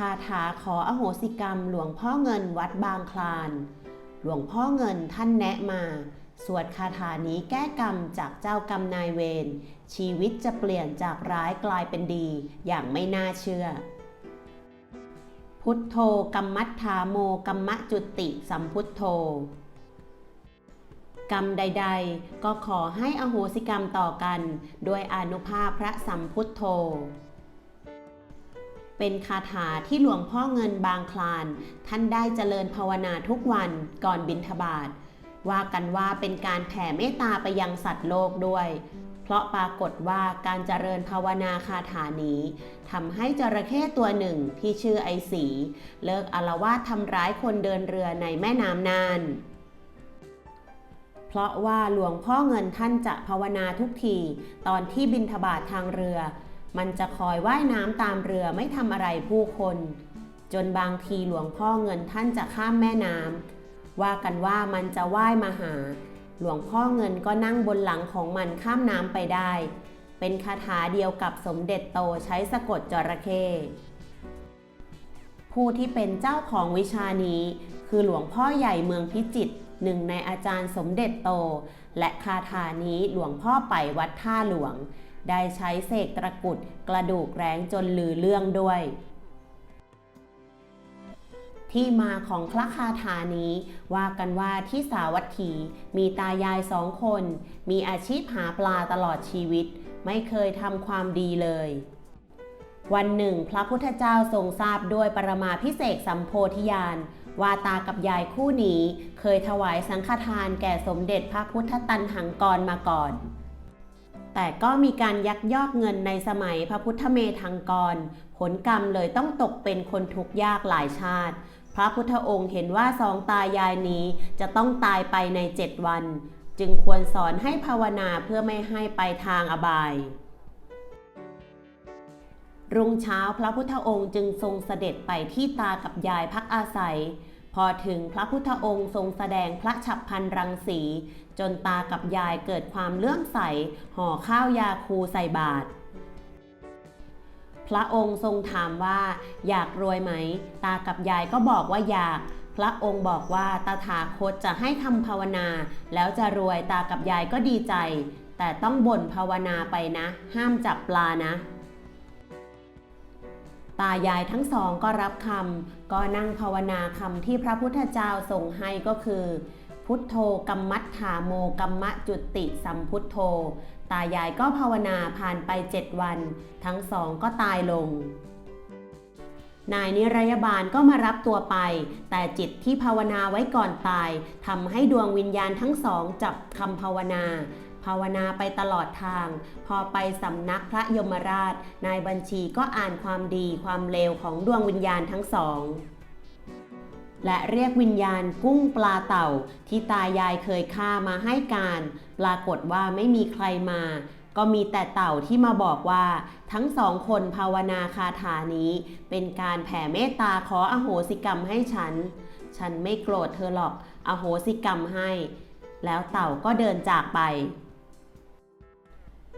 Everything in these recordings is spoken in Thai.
คาถาขออโหสิกรรม หลวงพ่อเงินวัดบางคลาน หลวงพ่อเงินท่านแนะมา สวดคาถานี้แก้กรรมจากเจ้ากรรมนายเวร ชีวิตจะเปลี่ยนจากร้ายกลายเป็นดี อย่างไม่น่าเชื่อ พุทโธกัมมัฏฐาโมกัมมะจุติสัมพุทโธกรรมใด ๆ ก็ขอให้อโหสิกรรมต่อกัน ด้วยอนุภาพพระสัมพุทโธ เป็นคาถาที่หลวงพ่อเงินบางคลาน ท่านได้เจริญภาวนาทุกวันก่อนบิณฑบาตว่ากันว่าเป็นการแผ่เมตตาไปยังสัตว์โลกด้วย เพราะปรากฏว่าการเจริญภาวนาคาถานี้ทำให้จระเข้ตัวหนึ่งที่ชื่อไอสี เลิกอารวาสทำร้ายคนเดินเรือในแม่น้ำนานเพราะว่าหลวงพ่อเงินท่านจะภาวนาทุกที ตอนที่บินทบาททางเรือ มันจะคอยว่ายน้ำตามเรือไม่ทำอะไรผู้คน จนบางทีหลวงพ่อเงินท่านจะข้ามแม่น้ำว่ากันว่ามันจะว่ายมาหา หลวงพ่อเงินก็นั่งบนหลังของมันข้ามน้ำไปได้ เป็นคาถาเดียวกับสมเด็จโตใช้สะกดจระเข้ผู้ที่เป็นเจ้าของวิชานี้ คือหลวงพ่อใหญ่เมืองพิจิตรหนึ่งในอาจารย์สมเด็จโต และคาถานี้หลวงพ่อไปวัดท่าหลวง ได้ใช้เสกตะกุดกระดูกแรงจนลือเรื่องด้วย ที่มาของพระคาถานี้ว่ากันว่าที่สาวัตถีมีตายายสองคน มีอาชีพหาปลาตลอดชีวิต ไม่เคยทำความดีเลยวันหนึ่ง พระพุทธเจ้าทรงทราบด้วยปรมาพิเศษสัมโพธิญาณว่าตากับยายคู่นี้ เคยถวายสังฆทานแก่สมเด็จพระพุทธตันหังกรมาก่อน แต่ก็มีการยักยอกเงินในสมัยพระพุทธเมธังกร ผลกรรมเลยต้องตกเป็นคนทุกข์ยากหลายชาติ พระพุทธองค์เห็นว่าสองตายายนี้จะต้องตายไปในเจ็ดวัน จึงควรสอนให้ภาวนาเพื่อไม่ให้ไปทางอบาย รุ่งเช้าพระพุทธองค์จึงทรงเสด็จไปที่ตากับยายพักอาศัย พอถึงพระพุทธองค์ทรงแสดงพระฉับพันรังสี จนตากับยายเกิดความเลื่อมใส ห่อข้าวยาคูใส่บาตรพระองค์ทรงถามว่าอยากรวยไหม ตากับยายก็บอกว่าอยาก พระองค์บอกว่าตาถาคตจะให้ทำภาวนา แล้วจะรวยตากับยายก็ดีใจ แต่ต้องบ่นภาวนาไปนะ ห้ามจับปลานะ ตายายทั้งสองก็รับคำก็นั่งภาวนาคำที่พระพุทธเจ้าส่งให้ก็คือ พุทโธกัมมัฏฐาโมกัมมะจุติสัมพุทโธ ตายายก็ภาวนาผ่านไปเจ็ดวัน ทั้งสองก็ตายลงนายนิรยบาลก็มารับตัวไป แต่จิตที่ภาวนาไว้ก่อนตายทำให้ดวงวิญญาณทั้งสองจับคำภาวนา ภาวนาไปตลอดทาง พอไปสำนักพระยมราช นายบัญชีก็อ่านความดีความเลวของดวงวิญญาณทั้งสองและเรียกวิญญาณกุ้งปลาเต่า ที่ตายายเคยฆ่ามาให้การ ปรากฏว่าไม่มีใครมา ก็มีแต่เต่าที่มาบอกว่า ทั้งสองคนภาวนาคาถานี้ เป็นการแผ่เมตตาขออโหสิกรรมให้ฉัน ฉันไม่โกรธเธอหรอก อโหสิกรรมให้ แล้วเต่าก็เดินจากไป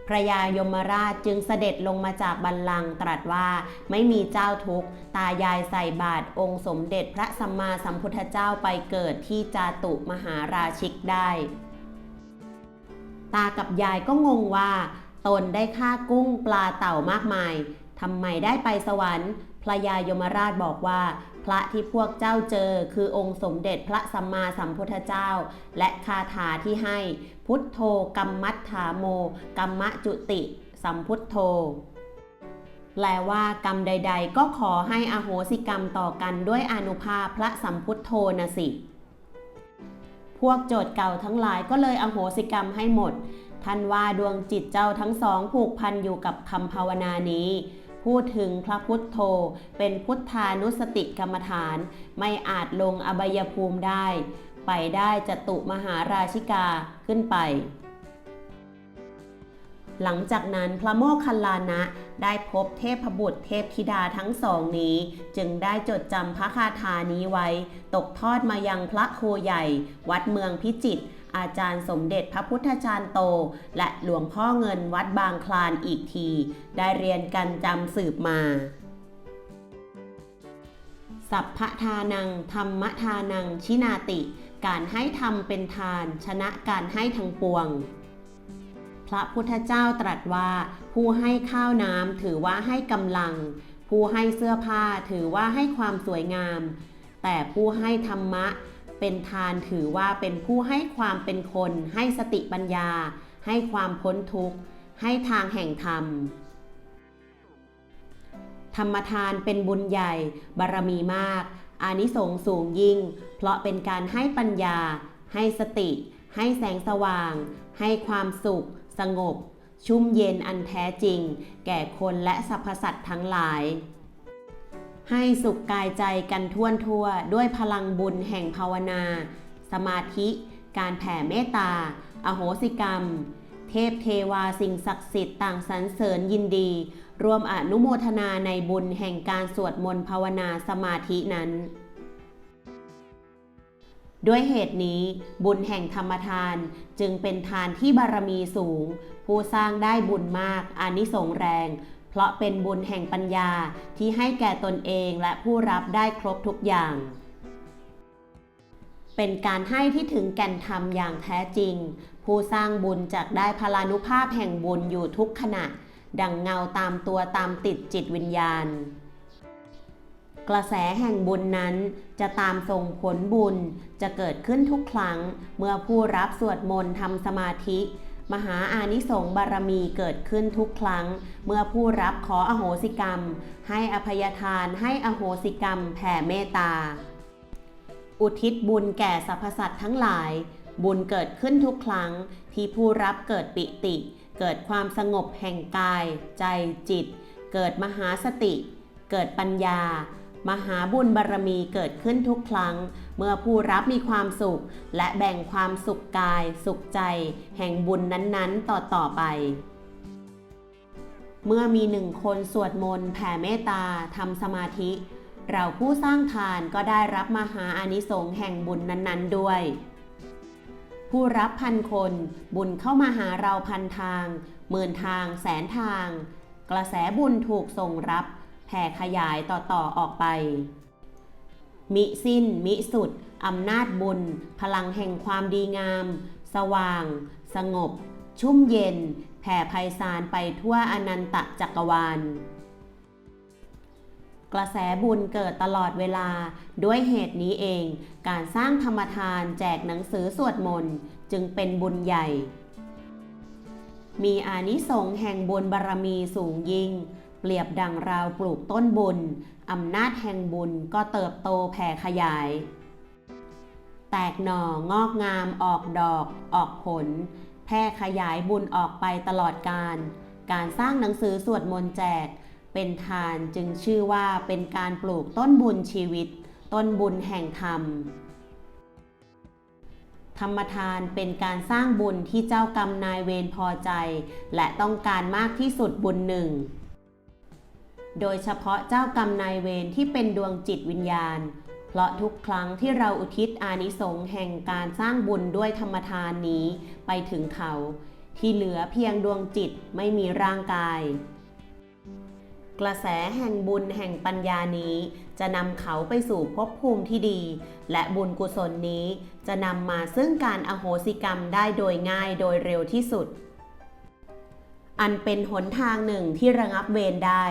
พระยายมราชจึงเสด็จลงมาจากบัลลังก์ตรัสว่าไม่มีเจ้าทุกตายายใส่บาตรองค์สมเด็จพระสัมมาสัมพุทธเจ้าไปเกิดที่จาตุมหาราชิกได้ ตากับยายก็งงว่า ตนได้ฆ่ากุ้งปลาเต่ามากมายทำไมได้ไปสวรรค์พระยายมราชบอกว่า พระที่พวกเจ้าเจอคือองค์สมเด็จพระสัมมาสัมพุทธเจ้า และคาถาที่ให้ พุทโธกัมมัฏฐาโม กัมมะจุติ สัมพุทโธแปลว่ากรรมใด ๆ ก็ขอให้อโหสิกรรมต่อกันด้วยอนุภาพพระสัมพุทโธนะสิ พวกโจทย์เก่าทั้งหลายก็เลยอโหสิกรรมให้หมด ท่านว่าดวงจิตเจ้าทั้งสองผูกพันอยู่กับคำภาวนานี้ พูดถึงพระพุทโธ เป็นพุทธานุสติกรรมฐาน ไม่อาจลงอบายภูมิได้ ไปได้จตุมหาราชิกาขึ้นไป หลังจากนั้นพระโมคคัลลานะได้พบเทพบุตรเทพธิดาทั้งสองนี้ จึงได้จดจำพระคาถานี้ไว้ ตกทอดมายังพระโคใหญ่ วัดเมืองพิจิตร อาจารย์สมเด็จพระพุทธจารย์โต และหลวงพ่อเงินวัดบางคลานอีกที ได้เรียนกันจำสืบมา สัพพทานัง ธรรมทานัง ชินาติ การให้ทำเป็นทาน ชนะการให้ทั้งปวงพระพุทธเจ้าตรัสว่า ผู้ให้ข้าวน้ำถือว่าให้กำลัง ผู้ให้เสื้อผ้าถือว่าให้ความสวยงาม แต่ผู้ให้ธรรมะ เป็นทานถือว่าเป็นผู้ให้ความเป็นคน ให้สติปัญญา ให้ความพ้นทุกข์ ให้ทางแห่งธรรม ธรรมทานเป็นบุญใหญ่ บารมีมาก อานิสงส์สูงยิ่ง เพราะเป็นการให้ปัญญา ให้สติ ให้แสงสว่าง ให้ความสุข สงบ ชุ่มเย็นอันแท้จริง แก่คนและสรรพสัตว์ทั้งหลาย ให้สุขกายใจกันทั่วทั่ว ด้วยพลังบุญแห่งภาวนา สมาธิ การแผ่เมตตา อโหสิกรรม เทพเทวาสิ่งศักดิ์สิทธิ์ต่างสรรเสริญยินดี รวมอนุโมทนาในบุญแห่งการสวดมนต์ภาวนาสมาธินั้น ด้วยเหตุนี้บุญแห่งธรรมทานจึงเป็นทานที่บารมีสูง ผู้สร้างได้บุญมากอานิสงส์แรง เพราะเป็นบุญแห่งปัญญาที่ให้แก่ตนเองและผู้รับได้ครบทุกอย่าง เป็นการให้ที่ถึงแก่นธรรมอย่างแท้จริง ผู้สร้างบุญจากได้พลานุภาพแห่งบุญอยู่ทุกขณะ ดังเงาตามตัวตามติดจิตวิญญาณกระแสแห่งบุญนั้นจะตามส่งผลบุญจะเกิดขึ้นทุกครั้ง เมื่อผู้รับสวดมนต์ทำสมาธิ มหาอานิสงส์บารมีเกิดขึ้นทุกครั้ง เมื่อผู้รับขออโหสิกรรม ให้อภัยทานให้อโหสิกรรมแผ่เมตตา อุทิศบุญแก่สรรพสัตว์ทั้งหลาย บุญเกิดขึ้นทุกครั้งที่ผู้รับเกิดปิติ เกิดความสงบแห่งกาย ใจจิต เกิดมหาสติ เกิดปัญญา มหาบุญบารมีเกิดขึ้นทุกครั้ง เมื่อผู้รับมีความสุข และแบ่งความสุขกาย สุขใจ แห่งบุญนั้นๆ ต่อต่อไปเมื่อมีหนึ่งคนสวดมนต์แผ่เมตตาทำสมาธิ เราผู้สร้างทานก็ได้รับมหาอานิสงส์แห่งบุญนั้นๆด้วย ผู้รับพันคน บุญเข้ามาหาเราพันทางหมื่นทาง แสนทาง กระแสบุญถูกส่งรับ ผ่ขยายต่อๆออกไป มิสิ้น มิสุดอำนาจบุญ พลังแห่งความดีงาม สว่าง สงบ ชุ่มเย็น แผ่ไพศาลไปทั่วอนันตจักรวาล กระแสบุญเกิดตลอดเวลา ด้วยเหตุนี้เอง การสร้างธรรมทานแจกหนังสือสวดมนต์จึงเป็นบุญใหญ่ มีอานิสงส์แห่งบุญบารมีสูงยิ่ง เปรียบดังราวปลูกต้นบุญอำนาจแห่งบุญก็เติบโตแผ่ขยาย แตกหน่องอกงามออกดอกออกผล แพร่ขยายบุญออกไปตลอดการ การสร้างหนังสือสวดมนต์แจก เป็นทานจึงชื่อว่าเป็นการปลูกต้นบุญชีวิต ต้นบุญแห่งธรรม ธรรมทานเป็นการสร้างบุญที่เจ้ากรรมนายเวรพอใจ และต้องการมากที่สุดบุญหนึ่ง โดยเฉพาะเจ้ากรรมนายเวรที่เป็นดวงจิตวิญญาณ เพราะทุกครั้งที่เราอุทิศอานิสงส์แห่งการสร้างบุญด้วยธรรมทานนี้ไปถึงเขา ที่เหลือเพียงดวงจิตไม่มีร่างกาย กระแสแห่งบุญแห่งปัญญานี้จะนำเขาไปสู่ภพภูมิที่ดี และบุญกุศลนี้จะนำมาซึ่งการอโหสิกรรมได้โดยง่ายโดยเร็วที่สุด อันเป็นหนทางหนึ่งที่ระงับเวรได้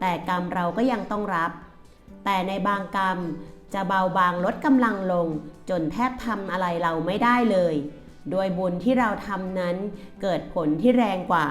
แต่กรรมเราก็ยังต้องรับ แต่ในบางกรรมจะเบาบางลดกำลังลง จนแทบทำอะไรเราไม่ได้เลย โดยบุญที่เราทำนั้นเกิดผลที่แรงกว่า